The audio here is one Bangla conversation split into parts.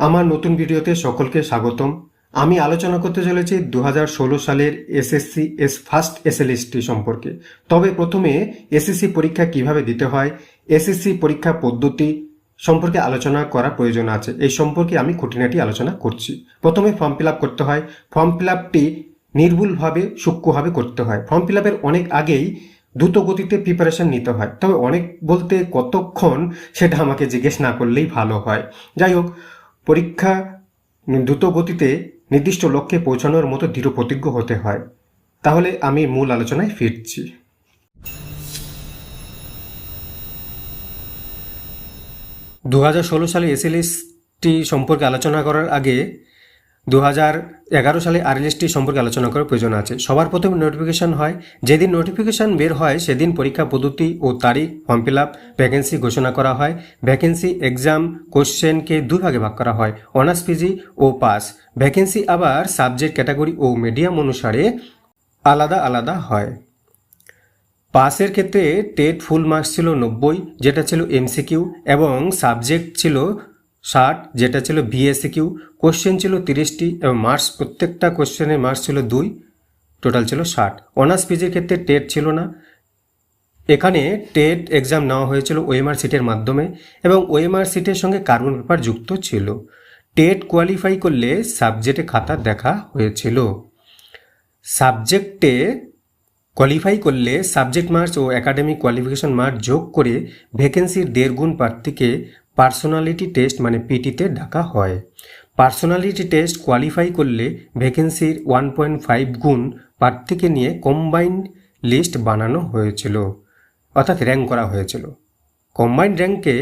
আমার নতুন ভিডিওতে সকলকে স্বাগতম। আমি আলোচনা করতে চলেছি দু হাজার ষোলো সালের এসএসসি এস ফার্স্ট এসএলএসটি সম্পর্কে। তবে প্রথমে এসএসসি পরীক্ষা কীভাবে দিতে হয়, এসএসসি পরীক্ষা পদ্ধতি সম্পর্কে আলোচনা করা প্রয়োজন আছে। এই সম্পর্কে আমি খুঁটিনাটি আলোচনা করছি। প্রথমে ফর্ম ফিল করতে হয়। ফর্ম ফিল আপটি নির্ভুলভাবে, সূক্ষ্মভাবে করতে হয়। ফর্ম ফিল আপের অনেক আগেই দ্রুত গতিতে প্রিপারেশন নিতে হয়। তবে অনেক বলতে কতক্ষণ সেটা আমাকে জিজ্ঞেস না করলেই ভালো হয়। যাই হোক পরীক্ষা দ্রুত গতিতে নির্দিষ্ট লক্ষ্যে পৌঁছানোর মতো দৃঢ় প্রতিজ্ঞ হতে হয়। তাহলে আমি মূল আলোচনায় ফিরছি। দু হাজার ষোলো সালে এসএলএসটি সম্পর্কে আলোচনা করার আগে দু হাজার এগারো সালে আরএলএসটি সম্পর্কে আলোচনা করার প্রয়োজন আছে। সবার প্রথমে নোটিফিকেশন হয়। যেদিন নোটিফিকেশন বের হয়, সেদিন পরীক্ষা পদ্ধতি ও তারিখ ফর্ম ফিল আপ ভ্যাকেন্সি ঘোষণা করা হয়। ভ্যাকেন্সি এক্সাম কোশ্চেনকে দুই ভাগে ভাগ করা হয় অনার্স পিজি ও পাস ভ্যাকেন্সি আবার সাবজেক্ট ক্যাটাগরি ও মিডিয়াম অনুসারে আলাদা আলাদা হয়। পাসের ক্ষেত্রে টেট ফুল মার্কস ছিল নব্বই, যেটা ছিল এমসিকিউ এবং সাবজেক্ট ছিল ষাট, যেটা ছিল বিএসসিকিউ কোশ্চেন ছিল তিরিশটি এবং মার্কস প্রত্যেকটা কোশ্চেনের মার্কস ছিল দুই টোটাল ছিল ষাট। অনার্স পিজির ক্ষেত্রে টেট ছিল না। এখানে টেট এক্সাম নেওয়া হয়েছিল ওএমআর সিটের মাধ্যমে এবং ওএমআর সিটের সঙ্গে কার্বন পেপার যুক্ত ছিল। টেট কোয়ালিফাই করলে সাবজেক্টে খাতা দেখা হয়েছিল। সাবজেক্টে কোয়ালিফাই করলে সাবজেক্ট মার্কস ও একাডেমিক কোয়ালিফিকেশন মার্ক যোগ করে ভ্যাকেন্সির দেড় গুণ প্রার্থীকে পার্সোনালিটি টেস্ট মানে পিটিতে ডাকা হয়। পার্সোনালিটি টেস্ট কোয়ালিফাই করলে ভ্যাকেন্সির ওয়ান পয়েন্ট ফাইভ গুণ প্রার্থীকে নিয়ে কম্বাইন্ড লিস্ট বানানো হয়েছিল, অর্থাৎ র্যাঙ্ক করা হয়েছিল। কম্বাইন্ড র্যাঙ্কে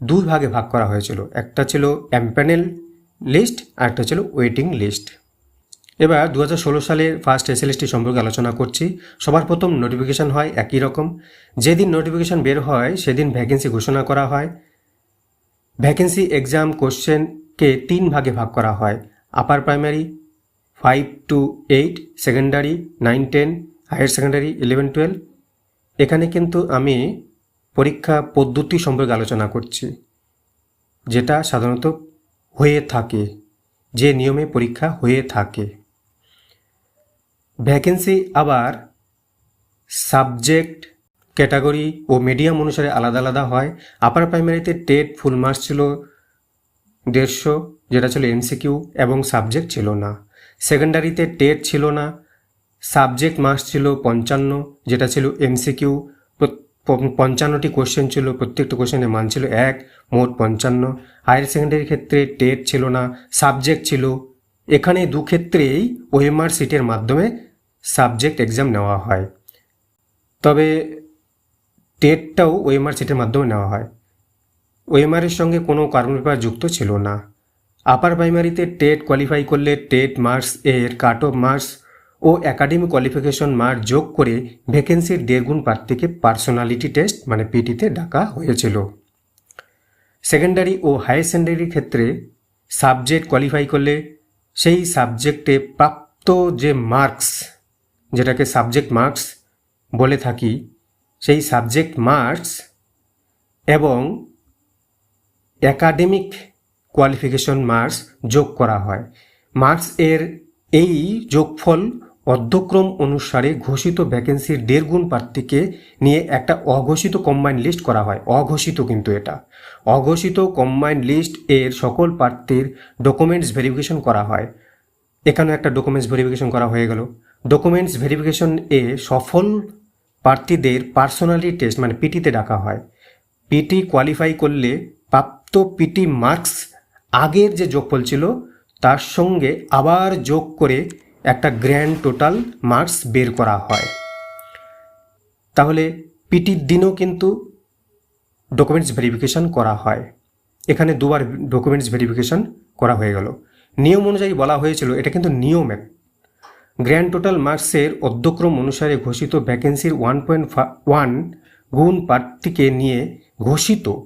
দুই ভাগে ভাগ করা হয়েছিল, একটা ছিল অ্যাম্প্যানেল লিস্ট আর একটা ছিল ওয়েটিং লিস্ট। এবার দু হাজার ষোলো সালের ফার্স্ট এসএলএসটি সম্পর্কে আলোচনা করছি। সবার প্রথম নোটিফিকেশন হয় একই রকম। যেদিন নোটিফিকেশান বের হয়, সেদিন ভ্যাকেন্সি ঘোষণা করা হয়। ভ্যাকেন্সি এক্সাম কোশ্চেনকে তিন ভাগে ভাগ করা হয়। Upper primary five to eight secondary nine ten higher secondary eleven twelve এখানে কিন্তু আমি পরীক্ষা পদ্ধতি সম্পর্কে আলোচনা করছি, যেটা সাধারণত হয়ে থাকে, যে নিয়মে পরীক্ষা হয়ে থাকে। ভ্যাকেন্সি আবার সাবজেক্ট ক্যাটাগরি ও মিডিয়াম অনুসারে আলাদা আলাদা হয়। আপার প্রাইমারিতে টেট ফুল মার্কস ছিল দেড়শো, যেটা ছিল এমসিকিউ এবং সাবজেক্ট ছিল না। সেকেন্ডারিতে টেট ছিল না, সাবজেক্ট মার্কস ছিল পঞ্চান্ন, যেটা ছিল এমসিকিউ পঞ্চান্নটি কোশ্চেন ছিল, প্রত্যেকটা কোশ্চেনের মান ছিল এক, মোট পঞ্চান্ন। হায়ার সেকেন্ডারির ক্ষেত্রে টেট ছিল না, সাবজেক্ট ছিল। এখানে দু ক্ষেত্রেই ওএমআর সিটের মাধ্যমে সাবজেক্ট এক্সাম নেওয়া হয়। তবে টেটটাও ওএমআর সিটের মাধ্যমে নেওয়া হয়। ওএমআরের সঙ্গে কোনো কার্বন পেপার যুক্ত ছিল না। আপার প্রাইমারিতে টেট কোয়ালিফাই করলে টেট মার্কস এর কাট অফ মার্কস ও একাডেমিক কোয়ালিফিকেশন মার্ক যোগ করে ভ্যাকেন্সির দেড়গুণ প্রার্থীকে পার্সোনালিটি টেস্ট মানে পিটিতে ডাকা হয়েছিল। সেকেন্ডারি ও হায়ার সেকেন্ডারির ক্ষেত্রে সাবজেক্ট কোয়ালিফাই করলে সেই সাবজেক্টে প্রাপ্ত যে মার্কস, যেটাকে সাবজেক্ট মার্কস বলে থাকি সেই সাবজেক্ট মার্কস এবং একাডেমিক কোয়ালিফিকেশন মার্কস যোগ করা হয়। মার্কস এর এই যোগফল অর্ধক্রম অনুসারে ঘোষিত ভ্যাকেন্সির দেড় গুণ প্রার্থীকে নিয়ে একটা অঘোষিত কম্বাইন্ড লিস্ট করা হয়। অঘোষিত কিন্তু এটা। অঘোষিত কম্বাইন্ড লিস্ট এর সকল প্রার্থীর ডকুমেন্টস ভেরিফিকেশন করা হয়। এখানে একটা ডকুমেন্টস ভেরিফিকেশন করা হয়ে গেল। ডকুমেন্টস ভেরিফিকেশন এ সফল প্রার্থীদের পার্সোনালি টেস্ট মানে পিটিতে ডাকা হয়। পিটি কোয়ালিফাই করলে প্রাপ্ত পিটি মার্কস আগের যে যোগফল ছিল, তার সঙ্গে আবার যোগ করে একটা গ্র্যান্ড টোটাল মার্কস বের করা হয়। তাহলে পিটির দিনও কিন্তু ডকুমেন্টস ভেরিফিকেশন করা হয়। এখানে দুবার ডকুমেন্টস ভেরিফিকেশন করা হয়ে গেল। নিয়ম অনুযায়ী বলা হয়েছিল, এটা কিন্তু নিয়ম এক গ্র্যান্ড টোটাল মার্কসের অধ্যক্রম অনুসারে ঘোষিত ভ্যাকেন্সির ওয়ান পয়েন্ট ওয়ান গুণ প্রার্থীকে নিয়ে ঘোষিত।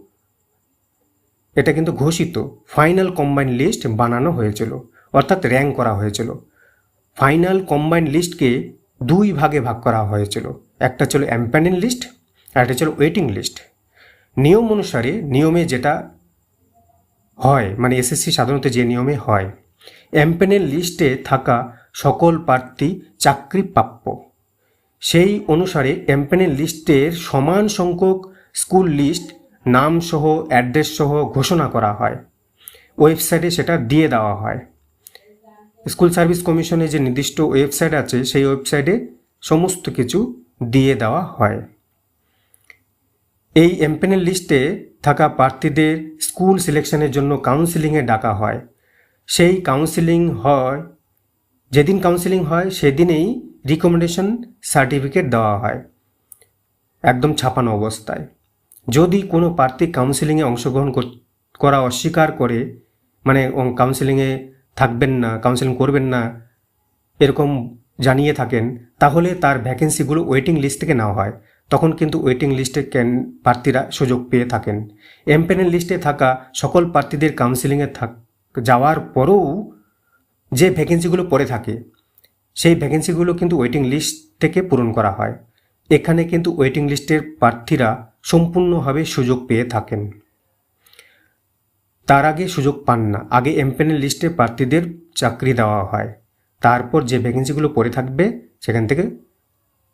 এটা কিন্তু ঘোষিত। ফাইনাল কম্বাইন লিস্ট বানানো হয়েছিল। অর্থাৎ র্যাঙ্ক করা হয়েছিল। ফাইনাল কম্বাইন লিস্টকে দুই ভাগে ভাগ করা হয়েছিল। একটা ছিল অ্যাম্প্যানিন লিস্ট আর একটা ছিল ওয়েটিং লিস্ট। নিয়ম অনুসারে নিয়মে যেটা হয় মানে এসএসসি সাধারণত যে নিয়মে হয় এমপেনের লিস্টে থাকা সকল প্রার্থী চাকরি প্রাপ্য। সেই অনুসারে এমপেনের লিস্টের সমান সংখ্যক স্কুল লিস্ট নাম সহ অ্যাড্রেস সহ ঘোষণা করা হয়। ওয়েবসাইটে সেটা দিয়ে দেওয়া হয়। স্কুল সার্ভিস কমিশনের যে নির্দিষ্ট ওয়েবসাইট আছে, সেই ওয়েবসাইটে সমস্ত কিছু দিয়ে দেওয়া হয়। এই এমপেনের লিস্টে থাকা প্রার্থীদের স্কুল সিলেকশনের জন্য কাউন্সিলিংয়ে ডাকা হয়। সেই কাউন্সিলিং হয় যেদিন কাউন্সিলিং হয়, সেদিনেই রিকমেন্ডেশন সার্টিফিকেট দেওয়া হয়। একদম ছাপানো অবস্থায়। যদি কোনো প্রার্থী কাউন্সিলিংয়ে অংশগ্রহণ করা অস্বীকার করে মানে কাউন্সিলিংয়ে থাকবেন না কাউন্সিলিং করবেন না, এরকম জানিয়ে থাকেন, তাহলে তার ভ্যাকেন্সিগুলো ওয়েটিং লিস্ট থেকে নেওয়া হয়। তখন কিন্তু ওয়েটিং লিস্টে ক্যান প্রার্থীরা সুযোগ পেয়ে থাকেন। এমপেনের লিস্টে থাকা সকল প্রার্থীদের কাউন্সিলিংয়ে থাক, যাওয়ার পরেও যে ভ্যাকেন্সিগুলো পড়ে থাকে, সেই ভ্যাকেন্সিগুলো কিন্তু ওয়েটিং লিস্ট থেকে পূরণ করা হয়। এখানে কিন্তু ওয়েটিং লিস্টের প্রার্থীরা সম্পূর্ণভাবে সুযোগ পেয়ে থাকেন। তার আগে সুযোগ পান না। আগে এমপেনের লিস্টে প্রার্থীদের চাকরি দেওয়া হয়। তারপর যে ভ্যাকেন্সিগুলো পড়ে থাকবে, সেখান থেকে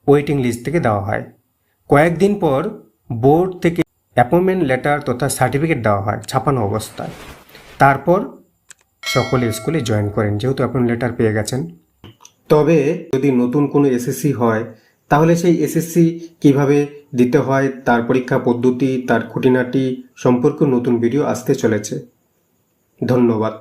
ওয়েটিং লিস্ট থেকে দেওয়া হয়। কয়েকদিন পর বোর্ড থেকে অ্যাপয়েন্টমেন্ট লেটার তথা সার্টিফিকেট দেওয়া হয় ছাপানো অবস্থায়। তারপর সকলে স্কুলে জয়েন করেন, যেহেতু আপনি লেটার পেয়ে গেছেন। তবে যদি নতুন কোনো এসএসসি হয়, তাহলে সেই এসএসসি কীভাবে দিতে হয়, তার পরীক্ষা পদ্ধতি, তার খুঁটিনাটি সম্পর্কে নতুন ভিডিও আসতে চলেছে। ধন্যবাদ।